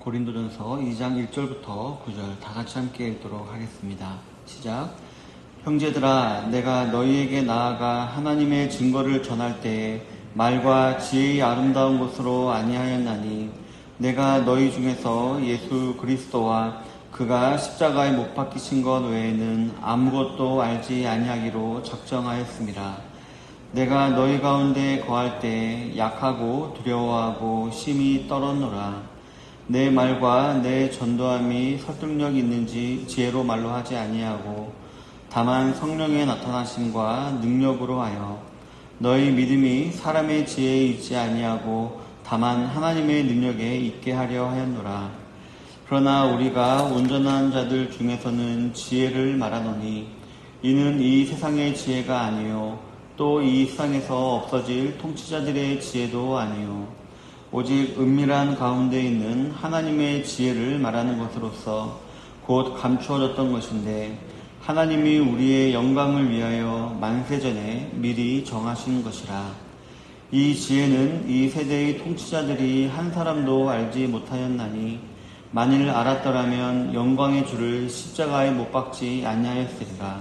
고린도전서 2장 1절부터 9절 다 같이 함께 읽도록 하겠습니다. 시작. 형제들아, 내가 너희에게 나아가 하나님의 증거를 전할 때에 말과 지혜의 아름다운 것으로 아니하였나니 내가 너희 중에서 예수 그리스도와 그가 십자가에 못 박히신 것 외에는 아무것도 알지 아니하기로 작정하였습니다. 내가 너희 가운데 거할 때 약하고 두려워하고 심히 떨었노라. 내 말과 내 전도함이 설득력 있는지 지혜로 말로 하지 아니하고 다만 성령의 나타나심과 능력으로 하여 너희 믿음이 사람의 지혜에 있지 아니하고 다만 하나님의 능력에 있게 하려 하였노라. 그러나 우리가 온전한 자들 중에서는 지혜를 말하노니 이는 이 세상의 지혜가 아니요 또 이 세상에서 없어질 통치자들의 지혜도 아니요 오직 은밀한 가운데 있는 하나님의 지혜를 말하는 것으로서 곧 감추어졌던 것인데 하나님이 우리의 영광을 위하여 만세전에 미리 정하신 것이라. 이 지혜는 이 세대의 통치자들이 한 사람도 알지 못하였나니 만일 알았더라면 영광의 주를 십자가에 못 박지 아니하였으리라.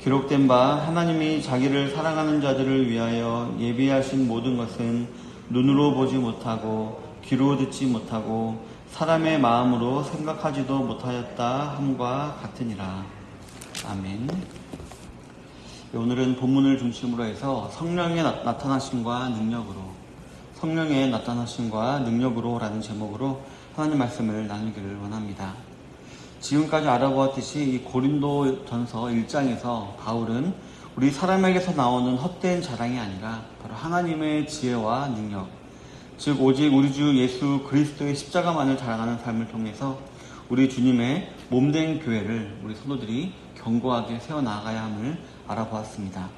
기록된 바 하나님이 자기를 사랑하는 자들을 위하여 예비하신 모든 것은 눈으로 보지 못하고 귀로 듣지 못하고 사람의 마음으로 생각하지도 못하였다 함과 같으니라. 아멘. 오늘은 본문을 중심으로 해서 성령의 나, 타나심과 능력으로 성령의 나타나심과 능력으로라는 제목으로 하나님 말씀을 나누기를 원합니다. 지금까지 알아보았듯이 이 고린도 전서 1장에서 바울은 우리 사람에게서 나오는 헛된 자랑이 아니라 바로 하나님의 지혜와 능력, 즉 오직 우리 주 예수 그리스도의 십자가만을 자랑하는 삶을 통해서 우리 주님의 몸된 교회를 우리 성도들이 견고하게 세워나가야 함을 알아보았습니다.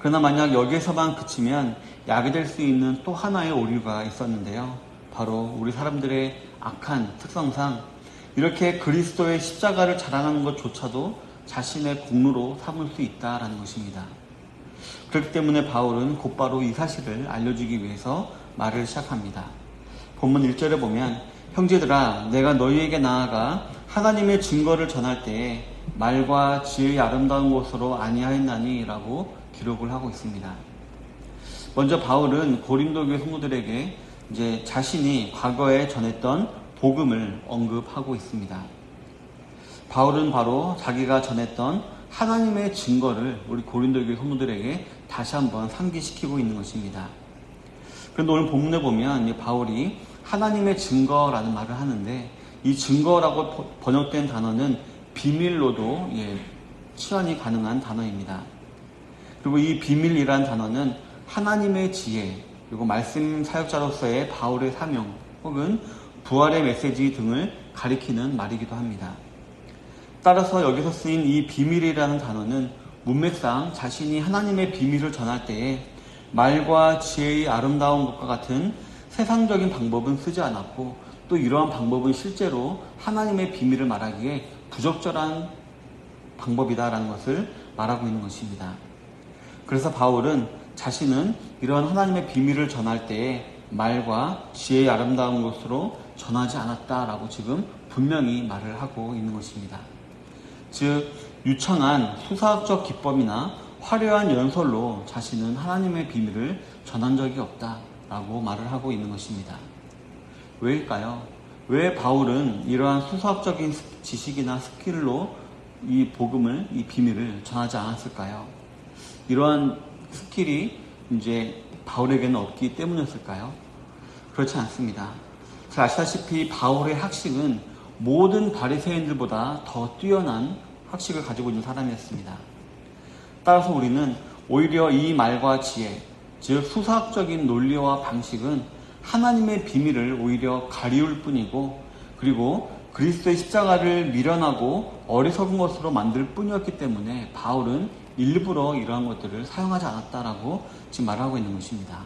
그러나 만약 여기에서만 그치면 약이 될 수 있는 또 하나의 오류가 있었는데요. 바로 우리 사람들의 악한 특성상 이렇게 그리스도의 십자가를 자랑하는 것조차도 자신의 공로로 삼을 수 있다라는 것입니다. 그렇기 때문에 바울은 곧바로 이 사실을 알려주기 위해서 말을 시작합니다. 본문 1절에 보면 형제들아 내가 너희에게 나아가 하나님의 증거를 전할 때에 말과 지혜의 아름다운 곳으로 아니하였나니 라고 기록을 하고 있습니다. 먼저 바울은 고린도 교회 성도들에게 이제 자신이 과거에 전했던 복음을 언급하고 있습니다. 바울은 바로 자기가 전했던 하나님의 증거를 우리 고린도 교회 성도들에게 다시 한번 상기시키고 있는 것입니다. 그런데 오늘 본문에 보면 바울이 하나님의 증거라는 말을 하는데 이 증거라고 번역된 단어는 비밀로도 예, 치환이 가능한 단어입니다. 그리고 이 비밀이란 단어는 하나님의 지혜, 그리고 말씀 사역자로서의 바울의 사명, 혹은 부활의 메시지 등을 가리키는 말이기도 합니다. 따라서 여기서 쓰인 이 비밀이라는 단어는 문맥상 자신이 하나님의 비밀을 전할 때에 말과 지혜의 아름다운 것과 같은 세상적인 방법은 쓰지 않았고 또 이러한 방법은 실제로 하나님의 비밀을 말하기에 부적절한 방법이다라는 것을 말하고 있는 것입니다. 그래서 바울은 자신은 이러한 하나님의 비밀을 전할 때에 말과 지혜의 아름다운 것으로 전하지 않았다라고 지금 분명히 말을 하고 있는 것입니다. 즉, 유창한 수사학적 기법이나 화려한 연설로 자신은 하나님의 비밀을 전한 적이 없다라고 말을 하고 있는 것입니다. 왜일까요? 왜 바울은 이러한 수사학적인 지식이나 스킬로 이 복음을, 이 비밀을 전하지 않았을까요? 이러한 스킬이 이제 바울에게는 없기 때문이었을까요? 그렇지 않습니다. 잘 아시다시피 바울의 학식은 모든 바리새인들보다 더 뛰어난 학식을 가지고 있는 사람이었습니다. 따라서 우리는 오히려 이 말과 지혜, 즉 수사학적인 논리와 방식은 하나님의 비밀을 오히려 가리울 뿐이고 그리고 그리스도의 십자가를 미련하고 어리석은 것으로 만들 뿐이었기 때문에 바울은 일부러 이러한 것들을 사용하지 않았다라고 지금 말하고 있는 것입니다.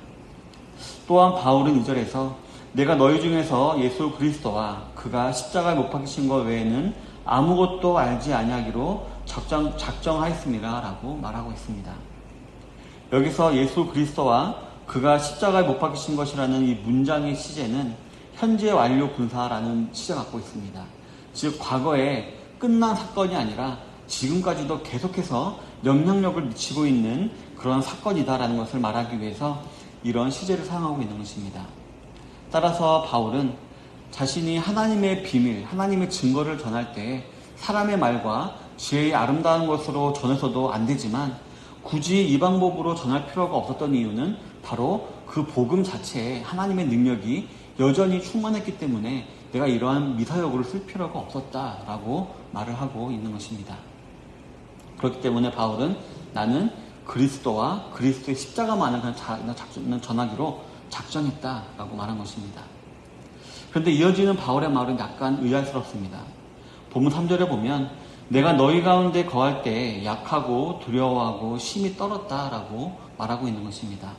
또한 바울은 이절에서 내가 너희 중에서 예수 그리스도와 그가 십자가에 못 박히신 것 외에는 아무것도 알지 아니하기로 작정, 작정하였습니다 라고 말하고 있습니다. 여기서 예수 그리스도와 그가 십자가에 못 박히신 것이라는 이 문장의 시제는 현재 완료 군사라는 시작 갖고 있습니다. 즉 과거에 끝난 사건이 아니라 지금까지도 계속해서 영향력을 미치고 있는 그런 사건이다라는 것을 말하기 위해서 이런 시제를 사용하고 있는 것입니다. 따라서 바울은 자신이 하나님의 비밀, 하나님의 증거를 전할 때 사람의 말과 지혜의 아름다운 것으로 전해서도 안 되지만 굳이 이 방법으로 전할 필요가 없었던 이유는 바로 그 복음 자체에 하나님의 능력이 여전히 충만했기 때문에 내가 이러한 미사여구를 쓸 필요가 없었다라고 말을 하고 있는 것입니다. 그렇기 때문에 바울은 나는 그리스도와 그리스도의 십자가만을 그냥 전하기로 작정했다라고 말한 것입니다. 그런데 이어지는 바울의 말은 약간 의아스럽습니다. 본문 3절에 보면 내가 너희 가운데 거할 때 약하고 두려워하고 심히 떨었다라고 말하고 있는 것입니다.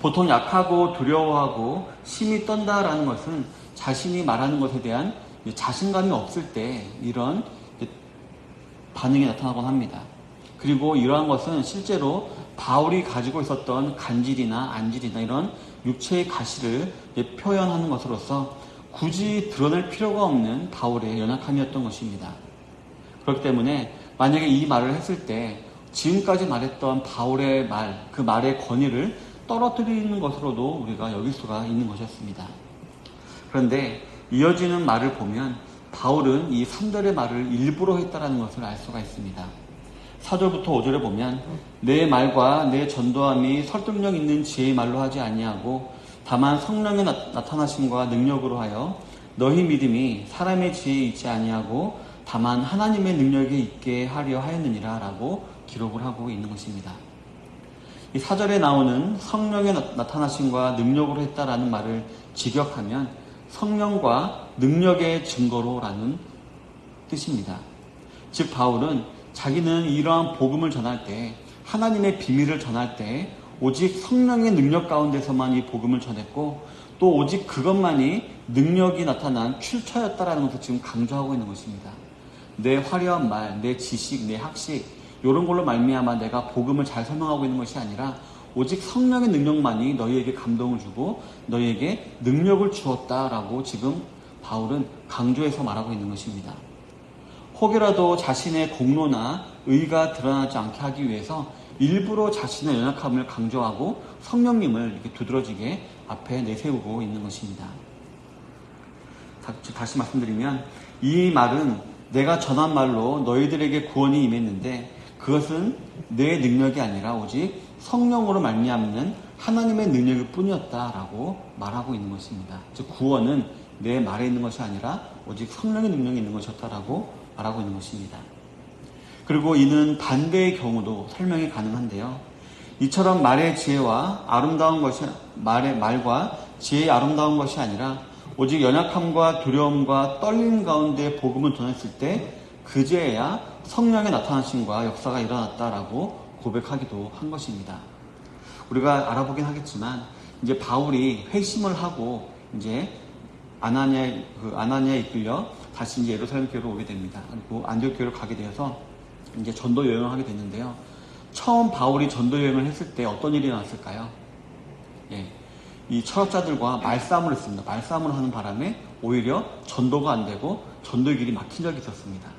보통 약하고 두려워하고 심히 떤다라는 것은 자신이 말하는 것에 대한 자신감이 없을 때 이런 반응이 나타나곤 합니다. 그리고 이러한 것은 실제로 바울이 가지고 있었던 간질이나 안질이나 이런 육체의 가시를 표현하는 것으로서 굳이 드러낼 필요가 없는 바울의 연약함이었던 것입니다. 그렇기 때문에 만약에 이 말을 했을 때 지금까지 말했던 바울의 말, 그 말의 권위를 떨어뜨리는 것으로도 우리가 여길 수가 있는 것이었습니다. 그런데 이어지는 말을 보면 바울은 이 3절의 말을 일부러 했다라는 것을 알 수가 있습니다. 4절부터 5절에 보면 내 말과 내 전도함이 설득력 있는 지혜의 말로 하지 아니하고 다만 성령의 나, 타나심과 능력으로 하여 너희 믿음이 사람의 지혜에 있지 아니하고 다만 하나님의 능력에 있게 하려 하였느니라 라고 기록을 하고 있는 것입니다. 이 4절에 나오는 성령의 나, 타나심과 능력으로 했다라는 말을 직역하면 성령과 능력의 증거로라는 뜻입니다. 즉 바울은 자기는 이러한 복음을 전할 때 하나님의 비밀을 전할 때 오직 성령의 능력 가운데서만 이 복음을 전했고 또 오직 그것만이 능력이 나타난 출처였다라는 것을 지금 강조하고 있는 것입니다. 내 화려한 말, 내 지식, 내 학식 이런 걸로 말미암아 내가 복음을 잘 설명하고 있는 것이 아니라 오직 성령의 능력만이 너희에게 감동을 주고 너희에게 능력을 주었다라고 지금 바울은 강조해서 말하고 있는 것입니다. 혹여라도 자신의 공로나 의가 드러나지 않게 하기 위해서 일부러 자신의 연약함을 강조하고 성령님을 이렇게 두드러지게 앞에 내세우고 있는 것입니다. 다시 말씀드리면 이 말은 내가 전한 말로 너희들에게 구원이 임했는데 그것은 내 능력이 아니라 오직 성령으로 말미암는 하나님의 능력일 뿐이었다라고 말하고 있는 것입니다. 즉 구원은 내 말에 있는 것이 아니라 오직 성령의 능력이 있는 것이었다라고 말하고 있는 것입니다. 그리고 이는 반대의 경우도 설명이 가능한데요. 이처럼 말의 지혜와 아름다운 것이 말의 말과 지혜의 아름다운 것이 아니라 오직 연약함과 두려움과 떨림 가운데 복음을 전했을 때 그제야 성령의 나타나심과 역사가 일어났다라고 고백하기도 한 것입니다. 우리가 알아보긴 하겠지만 이제 바울이 회심을 하고 이제 아나니아 그 아나니아에 이끌려 다시 이제 예루살렘 교회로 오게 됩니다. 그리고 안디옥 교회로 가게 되어서 이제 전도 여행을 하게 됐는데요. 처음 바울이 전도 여행을 했을 때 어떤 일이 나왔을까요? 예. 이 철학자들과 말싸움을 했습니다. 말싸움을 하는 바람에 오히려 전도가 안 되고 전도의 길이 막힌 적이 있었습니다.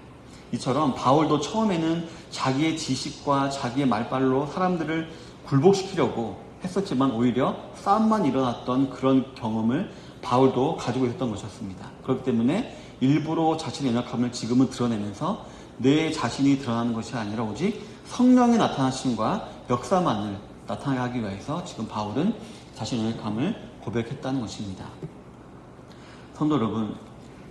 이처럼 바울도 처음에는 자기의 지식과 자기의 말발로 사람들을 굴복시키려고 했었지만 오히려 싸움만 일어났던 그런 경험을 바울도 가지고 있었던 것이었습니다. 그렇기 때문에 일부러 자신의 연약함을 지금은 드러내면서 내 자신이 드러나는 것이 아니라 오직 성령의 나타나심과 역사만을 나타나게 하기 위해서 지금 바울은 자신의 연약함을 고백했다는 것입니다. 성도 여러분,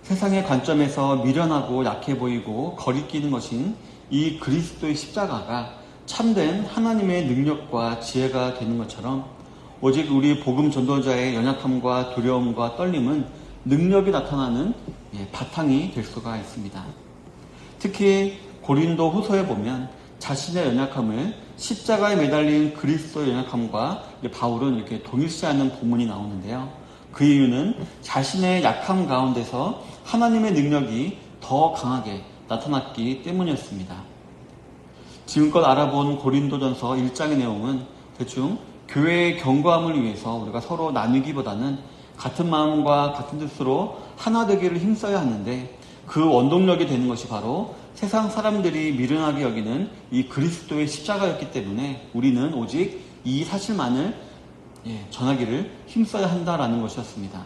세상의 관점에서 미련하고 약해 보이고 거리끼는 것인 이 그리스도의 십자가가 참된 하나님의 능력과 지혜가 되는 것처럼 오직 우리 복음 전도자의 연약함과 두려움과 떨림은 능력이 나타나는 예, 바탕이 될 수가 있습니다. 특히 고린도 후서에 보면 자신의 연약함을 십자가에 매달린 그리스도의 연약함과 바울은 이렇게 동일시하는 본문이 나오는데요. 그 이유는 자신의 약함 가운데서 하나님의 능력이 더 강하게 나타났기 때문이었습니다. 지금껏 알아본 고린도전서 1장의 내용은 대충 교회의 경고함을 위해서 우리가 서로 나누기보다는 같은 마음과 같은 뜻으로 하나 되기를 힘써야 하는데 그 원동력이 되는 것이 바로 세상 사람들이 미련하게 여기는 이 그리스도의 십자가였기 때문에 우리는 오직 이 사실만을 예, 전하기를 힘써야 한다라는 것이었습니다.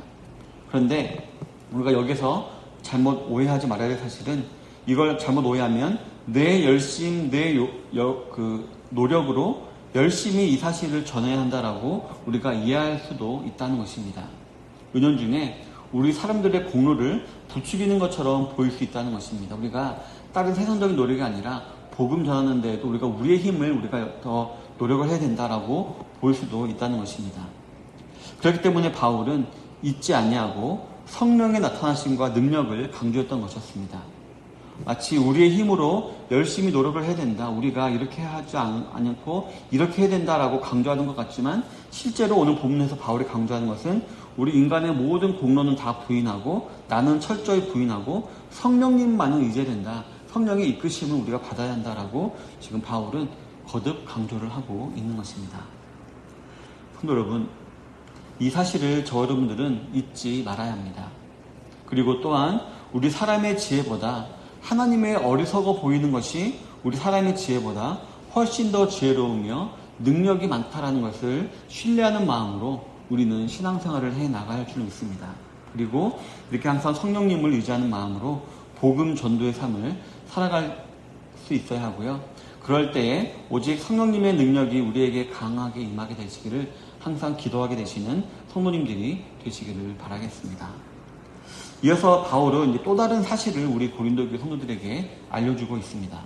그런데 우리가 여기서 잘못 오해하지 말아야 될 사실은 이걸 잘못 오해하면 내 열심, 내 요, 여, 그 노력으로 열심히 이 사실을 전해야 한다라고 우리가 이해할 수도 있다는 것입니다. 은연 중에 우리 사람들의 공로를 부추기는 것처럼 보일 수 있다는 것입니다. 우리가 다른 세상적인 노력이 아니라 복음 전하는 데에도 우리가 우리의 힘을 우리가 더 노력을 해야 된다라고 보일 수도 있다는 것입니다. 그렇기 때문에 바울은 잊지 아니하고 성령의 나타나심과 능력을 강조했던 것이었습니다. 마치 우리의 힘으로 열심히 노력을 해야 된다. 우리가 이렇게 하지 않고 이렇게 해야 된다라고 강조하는 것 같지만 실제로 오늘 본문에서 바울이 강조하는 것은 우리 인간의 모든 공로는 다 부인하고 나는 철저히 부인하고 성령님만은 의지해야 된다. 성령의 이끄심을 우리가 받아야 한다라고 지금 바울은 거듭 강조를 하고 있는 것입니다. 성도 여러분, 이 사실을 저 여러분들은 잊지 말아야 합니다. 그리고 또한 우리 사람의 지혜보다 하나님의 어리석어 보이는 것이 우리 사람의 지혜보다 훨씬 더 지혜로우며 능력이 많다라는 것을 신뢰하는 마음으로 우리는 신앙생활을 해할줄 믿습니다. 그리고 이렇게 항상 성령님을 의지하는 마음으로 복음 전도의 삶을 살아갈 수 있어야 하고요. 그럴 때에 오직 성령님의 능력이 우리에게 강하게 임하게 되시기를 항상 기도하게 되시는 성도님들이 되시기를 바라겠습니다. 이어서 바울은 또 다른 사실을 우리 고린도교 성도들에게 알려주고 있습니다.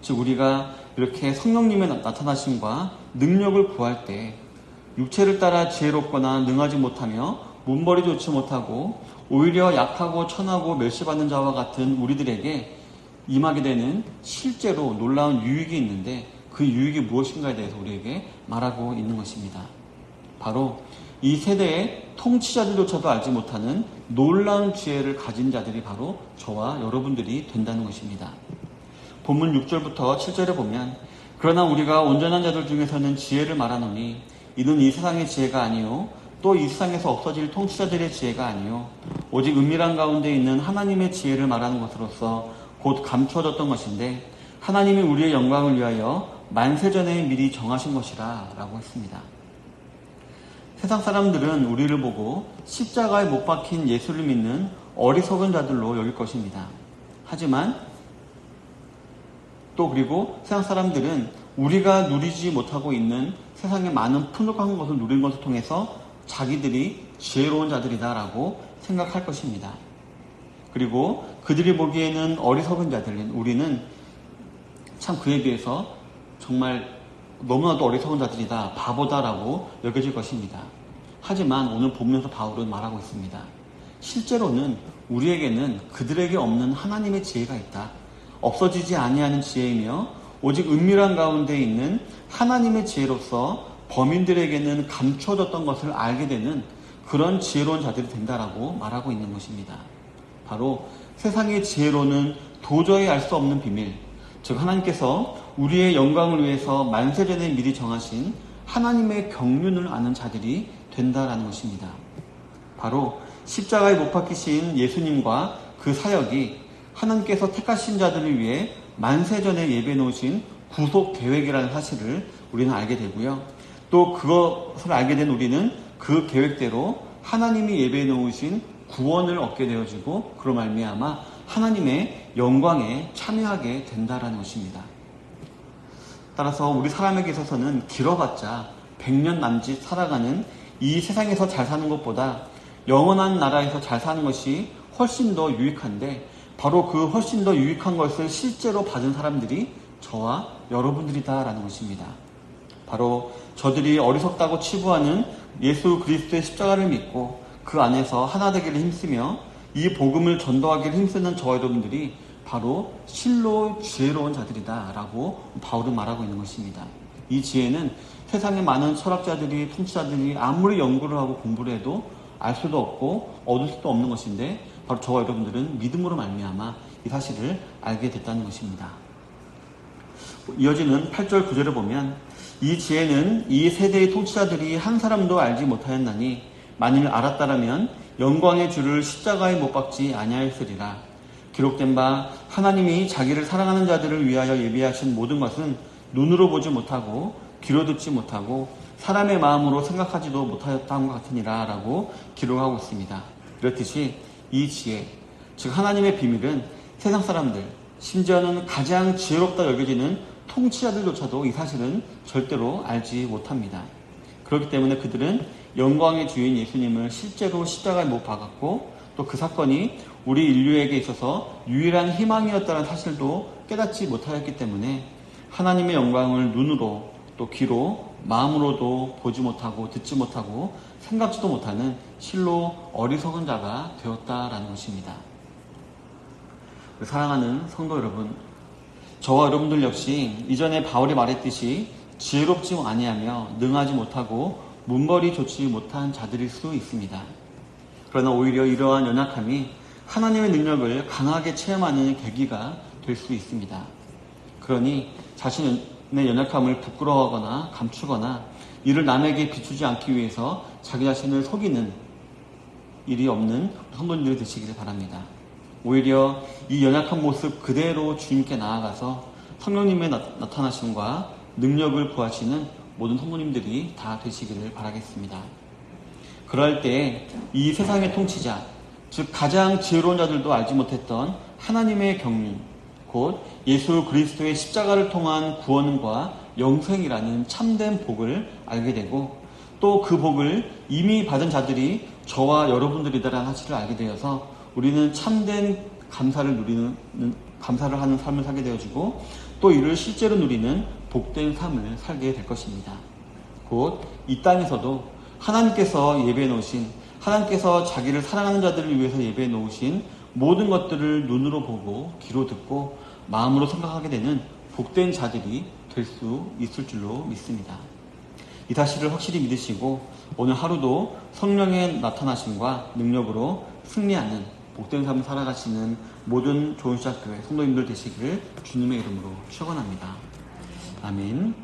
즉 우리가 이렇게 성령님의 나타나심과 능력을 구할 때 육체를 따라 지혜롭거나 능하지 못하며 문벌이 좋지 못하고 오히려 약하고 천하고 멸시받는 자와 같은 우리들에게 임하게 되는 실제로 놀라운 유익이 있는데 그 유익이 무엇인가에 대해서 우리에게 말하고 있는 것입니다. 바로 이 세대의 통치자들조차도 알지 못하는 놀라운 지혜를 가진 자들이 바로 저와 여러분들이 된다는 것입니다. 본문 6절부터 7절에 보면 그러나 우리가 온전한 자들 중에서는 지혜를 말하노니 이는 이 세상의 지혜가 아니요 또 이 세상에서 없어질 통치자들의 지혜가 아니요 오직 은밀한 가운데 있는 하나님의 지혜를 말하는 것으로서 곧 감추어졌던 것인데 하나님이 우리의 영광을 위하여 만세 전에 미리 정하신 것이라 라고 했습니다. 세상 사람들은 우리를 보고 십자가에 못 박힌 예수를 믿는 어리석은 자들로 여길 것입니다. 하지만 또 그리고 세상 사람들은 우리가 누리지 못하고 있는 세상의 많은 푸득한 것을 누린 것을 통해서 자기들이 지혜로운 자들이다라고 생각할 것입니다. 그리고 그들이 보기에는 어리석은 자들인 우리는 참 그에 비해서 정말 너무나도 어리석은 자들이다, 바보다라고 여겨질 것입니다. 하지만 오늘 보면서 바울은 말하고 있습니다. 실제로는 우리에게는 그들에게 없는 하나님의 지혜가 있다. 없어지지 아니하는 지혜이며 오직 은밀한 가운데 있는 하나님의 지혜로서 범인들에게는 감춰졌던 것을 알게 되는 그런 지혜로운 자들이 된다라고 말하고 있는 것입니다. 바로 세상의 지혜로는 도저히 알 수 없는 비밀, 즉 하나님께서 우리의 영광을 위해서 만세전에 미리 정하신 하나님의 경륜을 아는 자들이 된다라는 것입니다. 바로 십자가에 못 박히신 예수님과 그 사역이 하나님께서 택하신 자들을 위해 만세 전에 예배 놓으신 구속 계획이라는 사실을 우리는 알게 되고요. 또 그것을 알게 된 우리는 그 계획대로 하나님이 예배 놓으신 구원을 얻게 되어지고 그로 말미암아 하나님의 영광에 참여하게 된다라는 것입니다. 따라서 우리 사람에게 있어서는 길어봤자 100년 남짓 살아가는 이 세상에서 잘 사는 것보다 영원한 나라에서 잘 사는 것이 훨씬 더 유익한데 바로 그 훨씬 더 유익한 것을 실제로 받은 사람들이 저와 여러분들이다라는 것입니다. 바로 저들이 어리석다고 치부하는 예수 그리스도의 십자가를 믿고 그 안에서 하나 되기를 힘쓰며 이 복음을 전도하기를 힘쓰는 저 여러분들이 바로 실로 지혜로운 자들이다라고 바울은 말하고 있는 것입니다. 이 지혜는 세상의 많은 철학자들이 통치자들이 아무리 연구를 하고 공부를 해도 알 수도 없고 얻을 수도 없는 것인데 바로 저와 여러분들은 믿음으로 말미암아 이 사실을 알게 됐다는 것입니다. 이어지는 8절 9절을 보면 이 지혜는 이 세대의 통치자들이 한 사람도 알지 못하였나니 만일 알았다라면 영광의 주를 십자가에 못 박지 아니하였으리라. 기록된 바 하나님이 자기를 사랑하는 자들을 위하여 예비하신 모든 것은 눈으로 보지 못하고 귀로 듣지 못하고 사람의 마음으로 생각하지도 못하였다는 것 같으니라 라고 기록하고 있습니다. 그렇듯이 이 지혜, 즉 하나님의 비밀은 세상 사람들, 심지어는 가장 지혜롭다 여겨지는 통치자들조차도 이 사실은 절대로 알지 못합니다. 그렇기 때문에 그들은 영광의 주인 예수님을 실제로 십자가에 못 박았고 또 그 사건이 우리 인류에게 있어서 유일한 희망이었다는 사실도 깨닫지 못하였기 때문에 하나님의 영광을 눈으로 또 귀로 마음으로도 보지 못하고 듣지 못하고 생각지도 못하는 실로 어리석은 자가 되었다라는 것입니다. 사랑하는 성도 여러분, 저와 여러분들 역시 이전에 바울이 말했듯이 지혜롭지 아니하며 능하지 못하고 문벌이 좋지 못한 자들일 수 있습니다. 그러나 오히려 이러한 연약함이 하나님의 능력을 강하게 체험하는 계기가 될 수 있습니다. 그러니 자신의 연약함을 부끄러워하거나 감추거나 이를 남에게 비추지 않기 위해서 자기 자신을 속이는 일이 없는 성도님들이 되시기를 바랍니다. 오히려 이 연약한 모습 그대로 주님께 나아가서 성령님의 나, 나타나심과 능력을 구하시는 모든 성도님들이 다 되시기를 바라겠습니다. 그럴 때 이 세상의 통치자, 즉 가장 지혜로운 자들도 알지 못했던 하나님의 경륜, 곧 예수 그리스도의 십자가를 통한 구원과 영생이라는 참된 복을 알게 되고 또 그 복을 이미 받은 자들이 저와 여러분들이다라는 사실을 알게 되어서 우리는 참된 감사를 누리는 감사를 하는 삶을 살게 되어지고 또 이를 실제로 누리는 복된 삶을 살게 될 것입니다. 곧 이 땅에서도 하나님께서 예배해 놓으신 하나님께서 자기를 사랑하는 자들을 위해서 예배해 놓으신 모든 것들을 눈으로 보고 귀로 듣고 마음으로 생각하게 되는 복된 자들이 될 수 있을 줄로 믿습니다. 이 사실을 확실히 믿으시고 오늘 하루도 성령의 나타나심과 능력으로 승리하는 복된 삶을 살아가시는 모든 좋은 시작교회 성도님들 되시기를 주님의 이름으로 축원합니다. 아멘.